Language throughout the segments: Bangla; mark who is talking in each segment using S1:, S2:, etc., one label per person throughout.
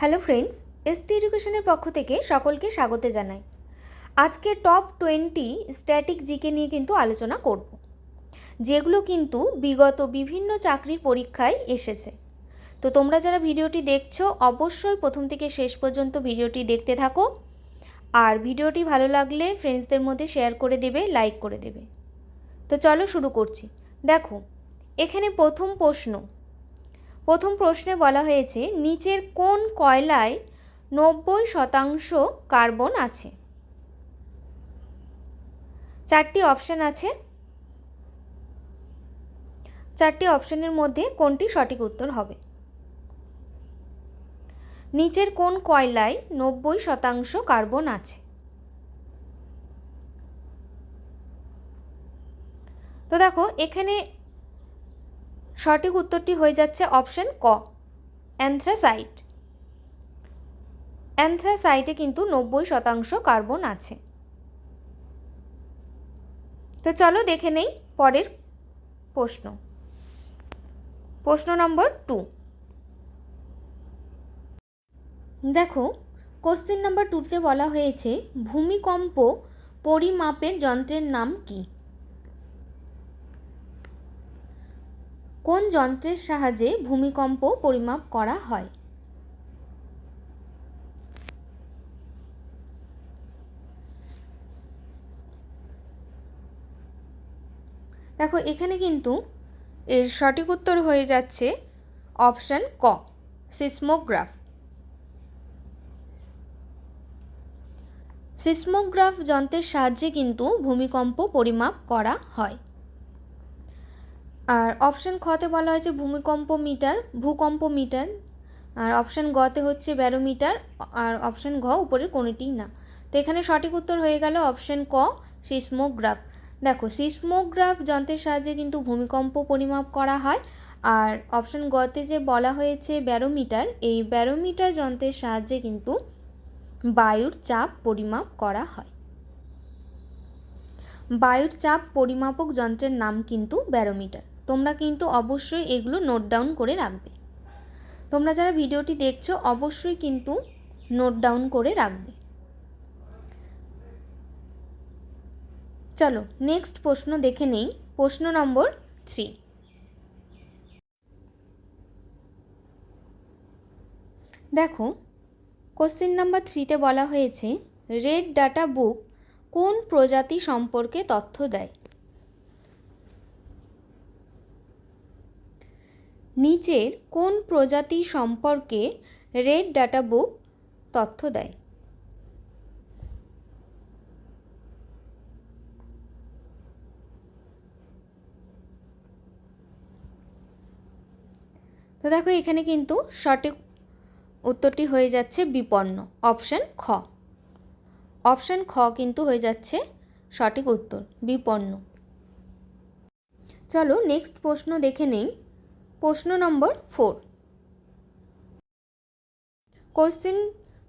S1: হ্যালো ফ্রেন্ডস এসটি এডুকেশনের পক্ষ থেকে সকলকে স্বাগত জানাই। আজকে টপ টোয়েন্টি স্ট্যাটিক জিকে নিয়ে কিন্তু আলোচনা করব, যেগুলো কিন্তু বিগত বিভিন্ন চাকরির পরীক্ষায় এসেছে। তো তোমরা যারা ভিডিওটি দেখছ, অবশ্যই প্রথম থেকে শেষ পর্যন্ত ভিডিওটি দেখতে থাকো। আর ভিডিওটি ভালো লাগলে ফ্রেন্ডসদের মধ্যে শেয়ার করে দেবে, লাইক করে দেবে। তো চলো শুরু করছি। দেখো, এখানে প্রথম প্রশ্ন প্রথম প্রশ্নে বলা হয়েছে, নিচের কোন কয়লায় নব্বই শতাংশ কার্বন আছে? চারটি অপশান আছে। চারটি অপশানের মধ্যে কোনটি সঠিক উত্তর হবে? নিচের কোন কয়লায় নব্বই শতাংশ কার্বন আছে? তো দেখো, এখানে সঠিক উত্তরটি হয়ে যাচ্ছে অপশন ক, অ্যান্থ্রাসাইট। অ্যান্থ্রাসাইটে কিন্তু নব্বই শতাংশ কার্বন আছে। তো চলো দেখে নেই পরের প্রশ্ন। প্রশ্ন নম্বর টু। দেখো, কোশ্চেন নম্বর টুতে বলা হয়েছে, ভূমিকম্প পরিমাপের যন্ত্রের নাম কী? কোন যন্ত্রের সাহায্যে ভূমিকম্প পরিমাপ করা হয়? দেখো, এখানে কিন্তু এর সঠিক উত্তর হয়ে যাচ্ছে অপশান ক, সিসমোগ্রাফ। সিসমোগ্রাফ যন্ত্রের সাহায্যে কিন্তু ভূমিকম্প পরিমাপ করা হয়। আর অপশান খতে বলা হয়েছে ভূমিকম্প মিটার ভূকম্প মিটার আর অপশান গতে হচ্ছে ব্যারোমিটার, আর অপশান ঘ উপরের কোনোটিই না। তো এখানে সঠিক উত্তর হয়ে গেল অপশান ক, সিসমোগ্রাফ। দেখো, সিসমোগ্রাফ যন্ত্রের সাহায্যে কিন্তু ভূমিকম্প পরিমাপ করা হয়। আর অপশান গতে যে বলা হয়েছে ব্যারোমিটার, এই ব্যারোমিটার যন্ত্রের সাহায্যে কিন্তু বায়ুর চাপ পরিমাপ করা হয়। বায়ুর চাপ পরিমাপক যন্ত্রের নাম কিন্তু ব্যারোমিটার। তোমরা কিন্তু অবশ্যই এগুলো নোট ডাউন করে রাখবে। তোমরা যারা ভিডিওটি দেখছ, অবশ্যই কিন্তু নোট ডাউন করে রাখবে। চলো নেক্সট প্রশ্ন দেখে নেই। প্রশ্ন নম্বর থ্রি দেখো কোশ্চেন নাম্বার থ্রিতে বলা হয়েছে রেড ডাটা বুক কোন প্রজাতি সম্পর্কে তথ্য দেয়? নিচের কোন প্রজাতি সম্পর্কে রেড ডাটা বুক তথ্য দেয়? তো দেখো, এখানে কিন্তু সঠিক উত্তরটি হয়ে যাচ্ছে বিপন্ন। অপশান খ। অপশান খ কিন্তু হয়ে যাচ্ছে সঠিক উত্তর, বিপন্ন। চলো নেক্সট প্রশ্ন দেখে নেই। প্রশ্ন নম্বর ফোর কোশ্চিন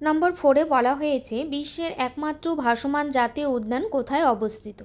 S1: নম্বর ফোরে বলা হয়েছে, বিশ্বের একমাত্র ভাসমান জাতীয় উদ্যান কোথায় অবস্থিত?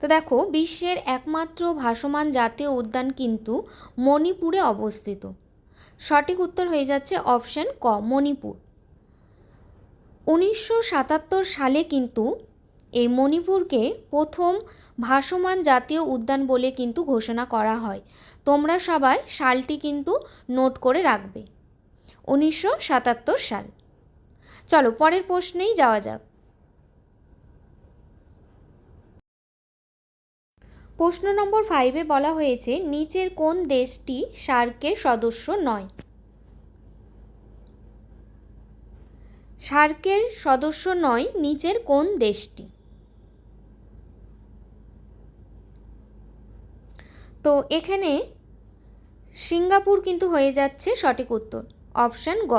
S1: তো দেখো, বিশ্বের একমাত্র ভাসমান জাতীয় উদ্যান কিন্তু মণিপুরে অবস্থিত। সঠিক উত্তর হয়ে যাচ্ছে অপশান ক, মণিপুর। উনিশশো সাতাত্তর সালে কিন্তু এই মণিপুরকে প্রথম ভাসমান জাতীয় উদ্যান বলে কিন্তু ঘোষণা করা হয়। তোমরা সবাই সালটি কিন্তু নোট করে রাখবে। উনিশশো সাতাত্তর সাল। চলো পরের প্রশ্নেই যাওয়া যাক। প্রশ্ন নম্বর ফাইভে বলা হয়েছে, নিচের কোন দেশটি সার্কের সদস্য নয়? সার্কের সদস্য নয়, নিচের কোন দেশটি? তো এখানে সিঙ্গাপুর কিন্তু হয়ে যাচ্ছে সঠিক উত্তর। অপশান গ।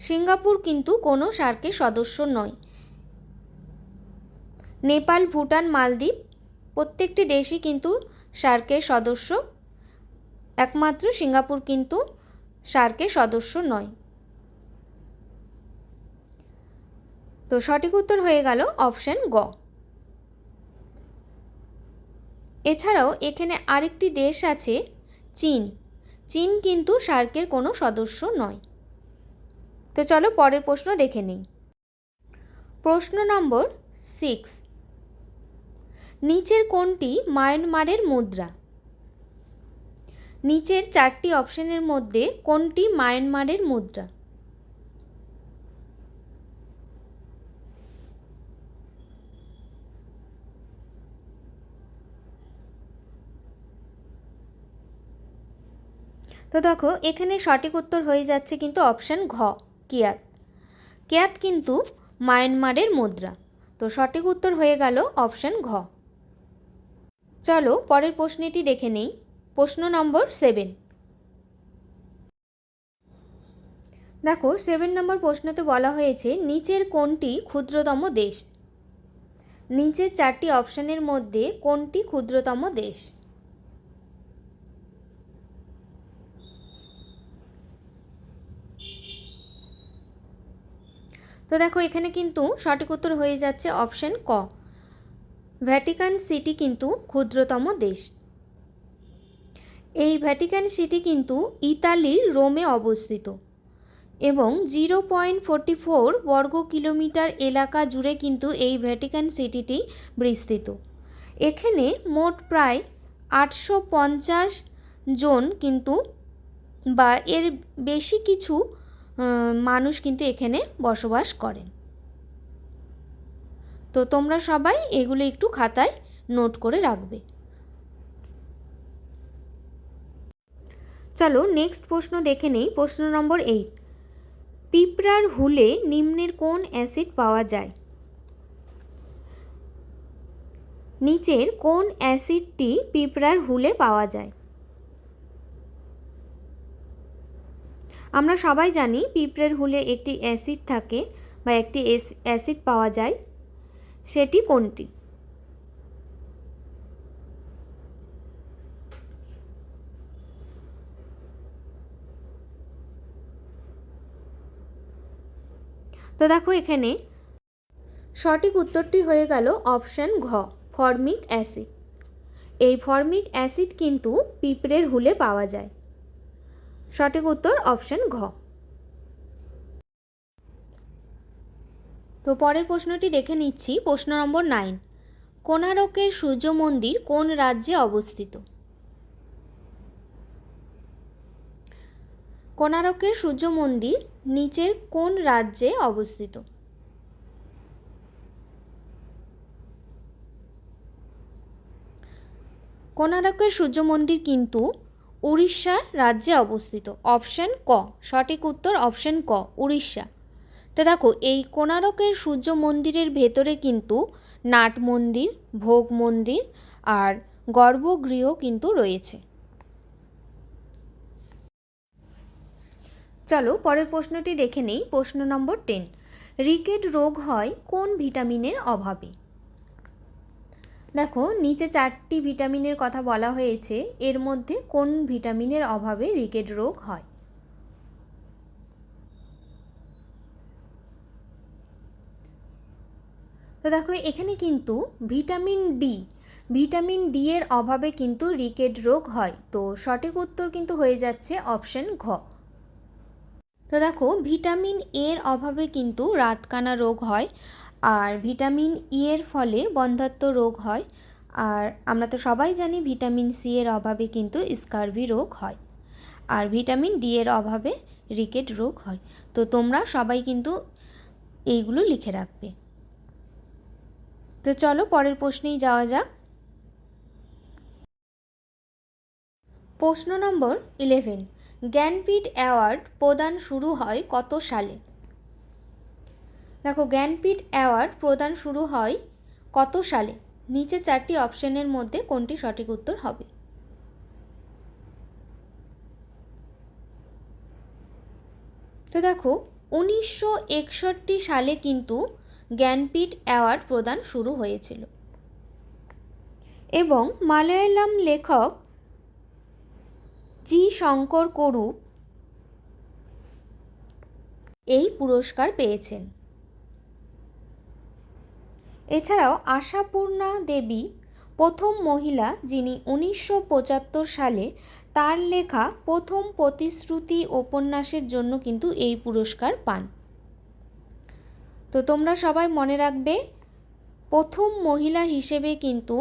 S1: সিঙ্গাপুর কিন্তু কোনো সার্কের সদস্য নয়। নেপাল, ভুটান, মালদ্বীপ প্রত্যেকটি দেশই কিন্তু সার্কের সদস্য। একমাত্র সিঙ্গাপুর কিন্তু সার্কের সদস্য নয়। তো সঠিক উত্তর হয়ে গেল অপশান গ। এছাড়াও এখানে আরেকটি দেশ আছে, চীন। চীন কিন্তু সার্কের কোনো সদস্য নয়। তো চলো পরের প্রশ্ন দেখে নিই। প্রশ্ন নম্বর সিক্স। নিচের কোনটি মায়ানমারের মুদ্রা? নিচের চারটি অপশনের মধ্যে কোনটি মায়ানমারের মুদ্রা? তো দেখো, এখানে সঠিক উত্তর হয়ে যাচ্ছে কিন্তু অপশান ঘ, কিয়াত। কিয়াত কিন্তু মায়ানমারের মুদ্রা। তো সঠিক উত্তর হয়ে গেল অপশান ঘ। চলো পরের প্রশ্নটি দেখে নেই। প্রশ্ন নম্বর সেভেন দেখো সেভেন নম্বর প্রশ্নতে বলা হয়েছে, নিচের কোনটি ক্ষুদ্রতম দেশ? নিচের চারটি অপশানের মধ্যে কোনটি ক্ষুদ্রতম দেশ? তো দেখো, এখানে কিন্তু সঠিক উত্তর হয়ে যাচ্ছে অপশন ক। ভ্যাটিকান সিটি কিন্তু ক্ষুদ্রতম দেশ। এই ভ্যাটিকান সিটি কিন্তু ইতালির রোমে অবস্থিত এবং জিরো পয়েন্ট ফোরটি ফোর বর্গ কিলোমিটার এলাকা জুড়ে কিন্তু এই ভ্যাটিকান সিটিটি বিস্তৃত। এখানে মোট প্রায় আটশো পঞ্চাশ জন কিন্তু বা এর বেশি কিছু মানুষ কিন্তু এখানে বসবাস করেন তো তোমরা সবাই এগুলো একটু খাতায় নোট করে রাখবে। চলো নেক্সট প্রশ্ন দেখে নেই, প্রশ্ন নম্বর এইট পিঁপড়ার হুলে নিম্নের কোন অ্যাসিড পাওয়া যায়? নিচের কোন অ্যাসিডটি পিঁপড়ার হুলে পাওয়া যায়? আমরা সবাই জানি পিঁপড়ের হুলে একটি অ্যাসিড থাকে বা একটি অ্যাসিড পাওয়া যায়। সেটি কোনটি? তো দেখো এখানে সঠিক উত্তরটি হয়ে গেল অপশান ঘ, ফর্মিক অ্যাসিড। এই ফর্মিক অ্যাসিড কিন্তু পিঁপড়ের হুলে পাওয়া যায়। সঠিক উত্তর অপশন ঘ। তো পরের প্রশ্নটি দেখে নিচ্ছি, প্রশ্ন নম্বর নাইন। কোনারকের সূর্য মন্দির কোন রাজ্যে অবস্থিত? কোনারকের সূর্য মন্দির নিচের কোন রাজ্যে অবস্থিত? কোনারকের সূর্য মন্দির কিন্তু উড়িষ্যা রাজ্যে অবস্থিত। অপশান ক। সঠিক উত্তর অপশান ক, উড়িষ্যা। তো দেখো, এই কোনারকের সূর্য মন্দিরের ভেতরে কিন্তু নাট মন্দির, ভোগ মন্দির আর গর্ভগৃহ কিন্তু রয়েছে। চলো পরের প্রশ্নটি দেখে নেই। প্রশ্ন নম্বর টেন। রিকেট রোগ হয় কোন ভিটামিনের অভাবে? দেখো, নিচে চারটি ভিটামিনের কথা বলা হয়েছে। এর মধ্যে কোন ভিটামিনের অভাবে রিকেট রোগ হয়? তো দেখো, এখানে কিন্তু ভিটামিন ডি ভিটামিন ডি এর অভাবে কিন্তু রিকেট রোগ হয়। তো সঠিক উত্তর কিন্তু হয়ে যাচ্ছে অপশন ঘ। তো দেখো, ভিটামিন এর অভাবে কিন্তু রাতকানা রোগ হয়। আর ভিটামিন ই এর ফলে বন্ধাত্ম রোগ হয়। আর আমরা তো সবাই জানি ভিটামিন সি এর অভাবে কিন্তু স্কারভি রোগ হয়। আর ভিটামিন ডি এর অভাবে রিকেট রোগ হয়। তো তোমরা সবাই কিন্তু এইগুলো লিখে রাখবে। তো চলো পরের প্রশ্নেই যাওয়া যাক। প্রশ্ন নম্বর ইলেভেন জ্ঞানপীঠ অ্যাওয়ার্ড প্রদান শুরু হয় কত সালে? দেখো, জ্ঞানপীঠ অ্যাওয়ার্ড প্রদান শুরু হয় কত সালে? নিচে চারটি অপশনের মধ্যে কোনটি সঠিক উত্তর হবে? তো দেখো, উনিশশো একষট্টি সালে কিন্তু জ্ঞানপীঠ অ্যাওয়ার্ড প্রদান শুরু হয়েছিল। এবং মালয়ালাম লেখক জি. শঙ্কর করু এই পুরস্কার পেয়েছেন। এছাড়াও আশাপূর্ণা দেবী, প্রথম মহিলা যিনি উনিশশো পঁচাত্তর সালে তার লেখা প্রথম প্রতিশ্রুতি উপন্যাসের জন্য কিন্তু এই পুরস্কার পান। তো তোমরা সবাই মনে রাখবে, প্রথম মহিলা হিসেবে কিন্তু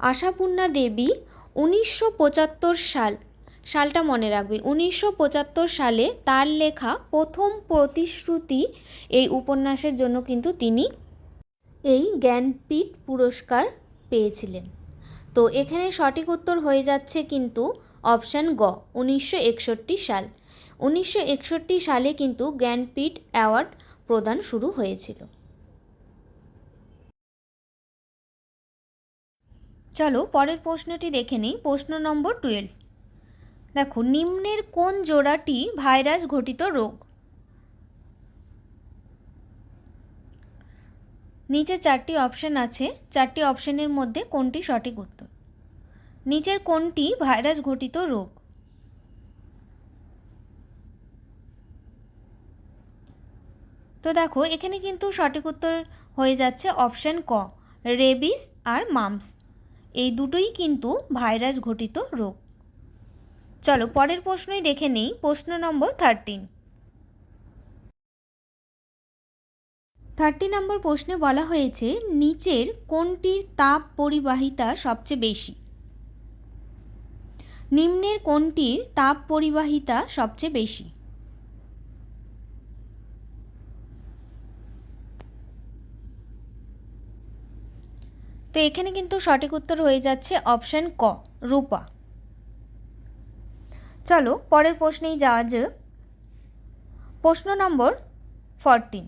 S1: আশাপূর্ণা দেবী উনিশশো পঁচাত্তর সাল, সালটা মনে রাখবে, উনিশশো পঁচাত্তর সালে তার লেখা প্রথম প্রতিশ্রুতি এই উপন্যাসের জন্য কিন্তু তিনি এই জ্ঞানপীঠ পুরস্কার পেয়েছিলেন। তো এখানে সঠিক উত্তর হয়ে যাচ্ছে কিন্তু অপশান গ, উনিশশো একষট্টি সাল। উনিশশো একষট্টি সালে কিন্তু জ্ঞানপীঠ অ্যাওয়ার্ড প্রদান শুরু হয়েছিল। চলো পরের প্রশ্নটি দেখে নিই, প্রশ্ন নম্বর টুয়েলভ। দেখো, নিম্নের কোন জোড়াটি ভাইরাস ঘটিত রোগ? নিচে চারটি অপশান আছে। চারটি অপশানের মধ্যে কোনটি সঠিক উত্তর? নিচের কোনটি ভাইরাস ঘটিত রোগ? তো দেখো, এখানে কিন্তু সঠিক উত্তর হয়ে যাচ্ছে অপশান ক, রেবিস আর মামস। এই দুটোই কিন্তু ভাইরাস ঘটিত রোগ। চলো, পরের প্রশ্নই দেখে নেই। প্রশ্ন নম্বর থার্টিন থার্টি নম্বর প্রশ্নে বলা হয়েছে, নিচের কোনটির তাপ পরিবাহিতা সবচেয়ে বেশি? নিম্নের কোনটির তাপ পরিবাহিতা সবচেয়ে বেশি? তো এখানে কিন্তু সঠিক উত্তর হয়ে যাচ্ছে অপশান ক, রূপা। চলো পরের প্রশ্নেই যাওয়া যাক। প্রশ্ন নম্বর ফরটিন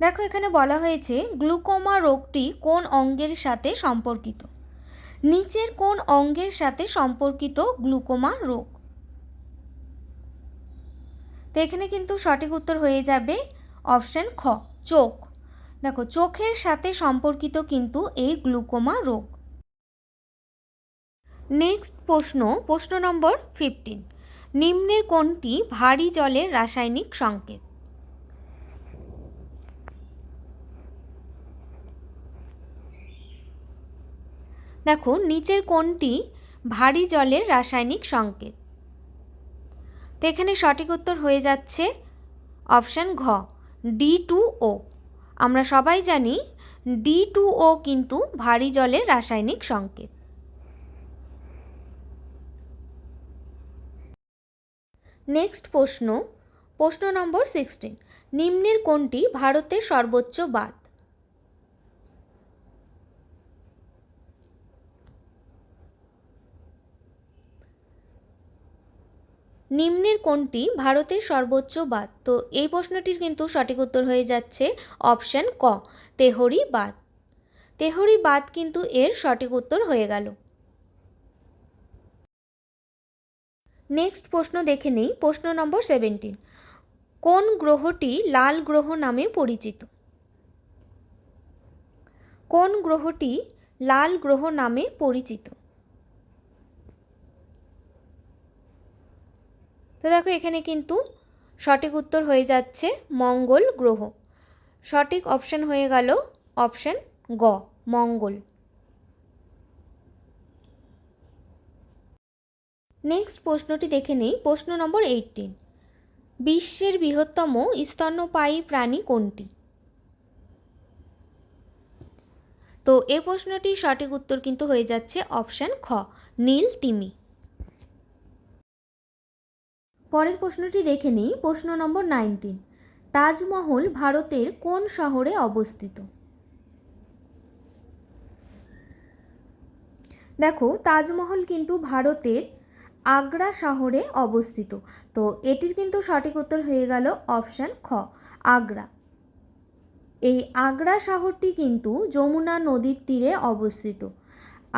S1: দেখো, এখানে বলা হয়েছে গ্লুকোমা রোগটি কোন অঙ্গের সাথে সম্পর্কিত? নিচের কোন অঙ্গের সাথে সম্পর্কিত গ্লুকোমা রোগ? তো এখানে কিন্তু সঠিক উত্তর হয়ে যাবে অপশন খ, চোখ। দেখো, চোখের সাথে সম্পর্কিত কিন্তু এই গ্লুকোমা রোগ। নেক্সট প্রশ্ন প্রশ্ন নম্বর ফিফটিন নিম্নের কোনটি ভারী জলের রাসায়নিক সংকেত? দেখো, নিচের কোনটি ভারী জলের রাসায়নিক সংকেত। তো এখানে সঠিক উত্তর হয়ে যাচ্ছে অপশান ঘ, ডি টু ও। আমরা সবাই জানি ডি টু ও কিন্তু ভারী জলের রাসায়নিক সংকেত। নেক্সট প্রশ্ন প্রশ্ন নম্বর সিক্সটিন, নিম্নের কোনটি ভারতের সর্বোচ্চ বাঁধ। নিম্নের কোনটি ভারতের সর্বোচ্চ বাঁধ তো এই প্রশ্নটির কিন্তু সঠিক উত্তর হয়ে যাচ্ছে অপশান ক, তেহরি বাঁধ তেহরি বাঁধ কিন্তু এর সঠিক উত্তর হয়ে গেল। নেক্সট প্রশ্ন দেখে নেই, প্রশ্ন নম্বর সেভেন্টিন। কোন গ্রহটি লাল গ্রহ নামে পরিচিত? কোন গ্রহটি লাল গ্রহ নামে পরিচিত? তো দেখো এখানে কিন্তু সঠিক উত্তর হয়ে যাচ্ছে মঙ্গল গ্রহ। সঠিক অপশান হয়ে গেল অপশান গ, মঙ্গল। নেক্সট প্রশ্নটি দেখে নেই, প্রশ্ন নম্বর এইটিন বিশ্বের বৃহত্তম স্তন্যপায়ী প্রাণী কোনটি? তো এ প্রশ্নটির সঠিক উত্তর কিন্তু হয়ে যাচ্ছে অপশান খ, নীল তিমি। পরের প্রশ্নটি দেখে নিই, প্রশ্ন নম্বর নাইনটিন। তাজমহল ভারতের কোন শহরে অবস্থিত? দেখো, তাজমহল কিন্তু ভারতের আগ্রা শহরে অবস্থিত। তো এটির কিন্তু সঠিক উত্তর হয়ে গেল অপশান খ, আগ্রা। এই আগ্রা শহরটি কিন্তু যমুনা নদীর তীরে অবস্থিত।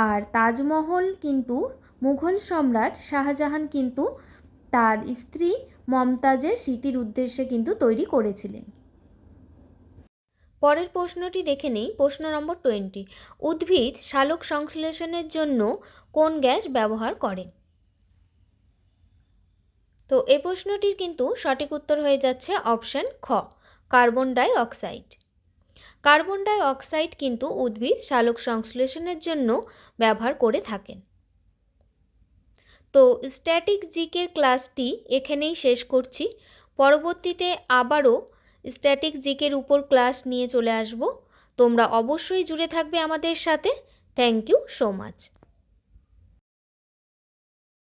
S1: আর তাজমহল কিন্তু মুঘল সম্রাট শাহজাহান কিন্তু তার স্ত্রী মমতাজের স্মৃতির উদ্দেশ্যে কিন্তু তৈরি করেছিলেন। পরের প্রশ্নটি দেখে নেই, প্রশ্ন নম্বর টোয়েন্টি। উদ্ভিদ শালক সংশ্লেষণের জন্য কোন গ্যাস ব্যবহার করে? তো এ প্রশ্নটির কিন্তু সঠিক উত্তর হয়ে যাচ্ছে অপশান খ, carbon dioxide carbon dioxide কিন্তু উদ্ভিদ সালোক সংশ্লেষণের জন্য ব্যবহার করে থাকেন। তো স্ট্যাটিক জিকের ক্লাসটি এখানেই শেষ করছি। পরবর্তীতে আবারও স্ট্যাটিক জিকের উপর ক্লাস নিয়ে চলে আসব। তোমরা অবশ্যই জুড়ে থাকবে আমাদের সাথে। Thank you so much